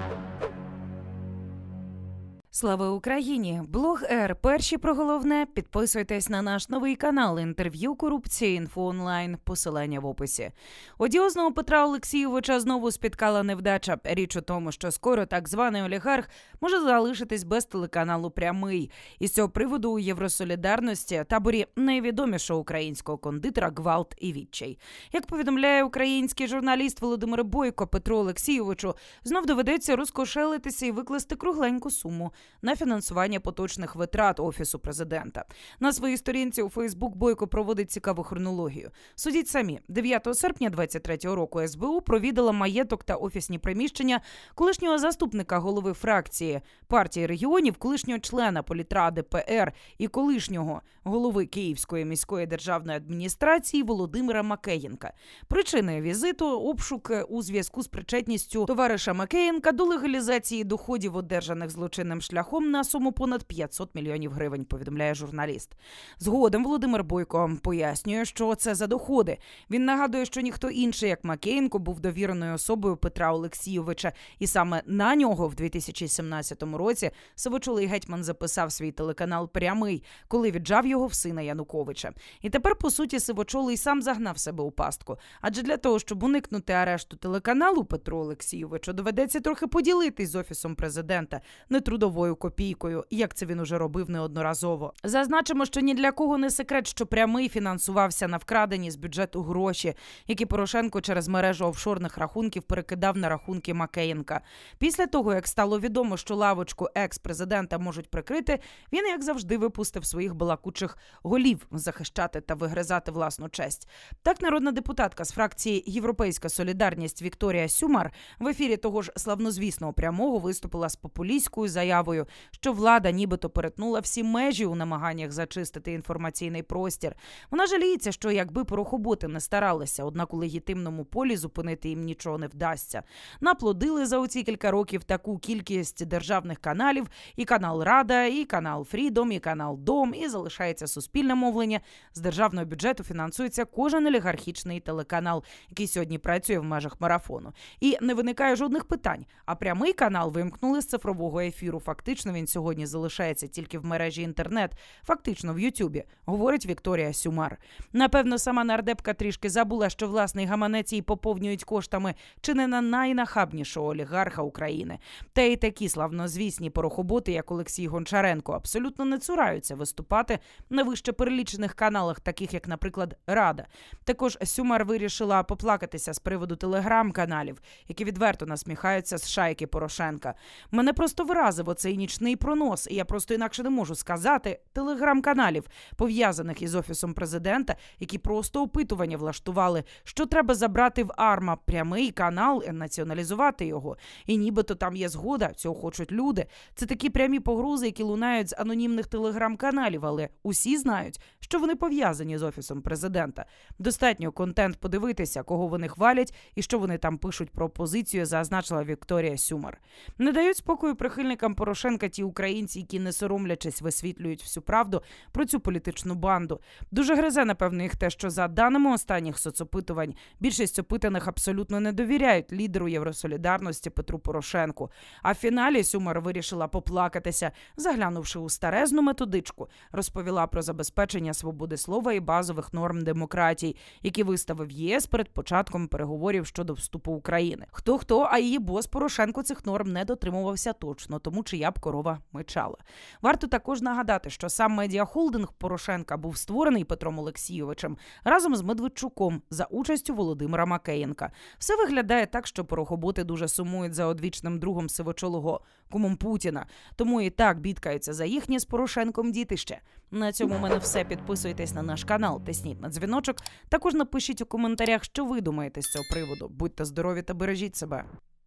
you Слава Україні! Блог Р. Перші про головне. Підписуйтесь на наш новий канал інтерв'ю корупції інфо онлайн. Посилання в описі. Одіозного Петра Олексійовича знову спіткала невдача. Річ у тому, що скоро так званий олігарх може залишитись без телеканалу прямий. І з цього приводу у Євросолідарності таборі найвідомішого українського кондитера Гвалт і Відчай. Як повідомляє український журналіст Володимир Бойко Петру Олексійовичу, знов доведеться розкошелитися і викласти кругленьку суму на фінансування поточних витрат офісу президента. На своїй сторінці у Фейсбук Бойко проводить цікаву хронологію. Судіть самі, 9 серпня 23-го року СБУ провідала маєток та офісні приміщення колишнього заступника голови фракції партії регіонів, колишнього члена політради ПР і колишнього голови Київської міської державної адміністрації Володимира Макеєнка. Причиною візиту обшук у зв'язку з причетністю товариша Макеєнка до легалізації доходів, одержаних злочинним шляхом на суму понад 500 мільйонів гривень. Повідомляє журналіст. Згодом Володимир Бойко пояснює, що це за доходи. Він нагадує, що ніхто інший, як Макеєнко, був довіреною особою Петра Олексійовича, і саме на нього в 2017 році Сивочолий гетьман записав свій телеканал Прямий, коли віджав його в сина Януковича. І тепер, по суті, Сивочолий сам загнав себе у пастку. Адже для того, щоб уникнути арешту телеканалу Петру Олексійовичу, доведеться трохи поділитись з офісом президента нетрудовою копійкою, як це він уже робив неодноразово. Зазначимо, що ні для кого не секрет, що прямий фінансувався на вкрадені з бюджету гроші, які Порошенко через мережу офшорних рахунків перекидав на рахунки Макеєнка. Після того, як стало відомо, що лавочку екс-президента можуть прикрити, він, як завжди, випустив своїх балакучих голів захищати та вигризати власну честь. Так, народна депутатка з фракції Європейська Солідарність Вікторія Сюмар в ефірі того ж славнозвісного прямого виступила з популістською заявою, що влада нібито перетнула всі межі у намаганнях зачистити інформаційний простір. Вона жаліється, що якби порохоботи не старалися, однак у легітимному полі зупинити їм нічого не вдасться. Наплодили за оці кілька років таку кількість державних каналів: і канал Рада, і канал Фрідом, і канал Дом, і залишається суспільне мовлення. З державного бюджету фінансується кожен олігархічний телеканал, який сьогодні працює в межах марафону. І не виникає жодних питань. А прямий канал вимкнули з цифрового ефіру. Фактично він сьогодні залишається тільки в мережі інтернет, фактично в Ютубі, говорить Вікторія Сюмар. Напевно, сама нардепка трішки забула, що власний гаманець їй поповнюють коштами чи не на найнахабнішого олігарха України. Та й такі славнозвісні порохоботи, як Олексій Гончаренко, абсолютно не цураються виступати на вище перелічених каналах, таких як, наприклад, Рада. Також Сюмар вирішила поплакатися з приводу телеграм-каналів, які відверто насміхаються з шайки Порошенка. Мене просто вразив оцей нічний пронос, і я просто інакше не можу сказати телеграм-каналів, пов'язаних із офісом президента, які просто опитування влаштували, що треба забрати в Арма прямий канал і націоналізувати його. І нібито там є згода, цього хочуть люди. Це такі прямі погрози, які лунають з анонімних телеграм-каналів, але усі знають, що вони пов'язані з офісом президента. Достатньо контент подивитися, кого вони хвалять і що вони там пишуть про опозицію, зазначила Вікторія Сюмар. Не дають спокою прихильникам Порошенка ті українці, які не соромлячись висвітлюють всю правду про цю політичну банду. Дуже гризе, напевно, їх те, що за даними останніх соцопитувань більшість опитаних абсолютно не довіряють лідеру Євросолідарності Петру Порошенку. А в фіналі Сюмар вирішила поплакатися, заглянувши у старезну методичку, розповіла про забезпечення свободи слова і базових норм демократії, які виставив ЄС перед початком переговорів щодо вступу України. Хто хто, а її бос Порошенко цих норм не дотримувався точно, тому чия б корова мечала. Варто також нагадати, що сам медіахолдинг Порошенка був створений Петром Олексійовичем разом з Медведчуком за участю Володимира Макеєнка. Все виглядає так, що порохоботи дуже сумують за одвічним другом сивочолого кумом Путіна. Тому і так бідкаються за їхнє з Порошенком дітище. На цьому в мене все. Підписуйтесь на наш канал, тисніть на дзвіночок. Також напишіть у коментарях, що ви думаєте з цього приводу. Будьте здорові та бережіть себе.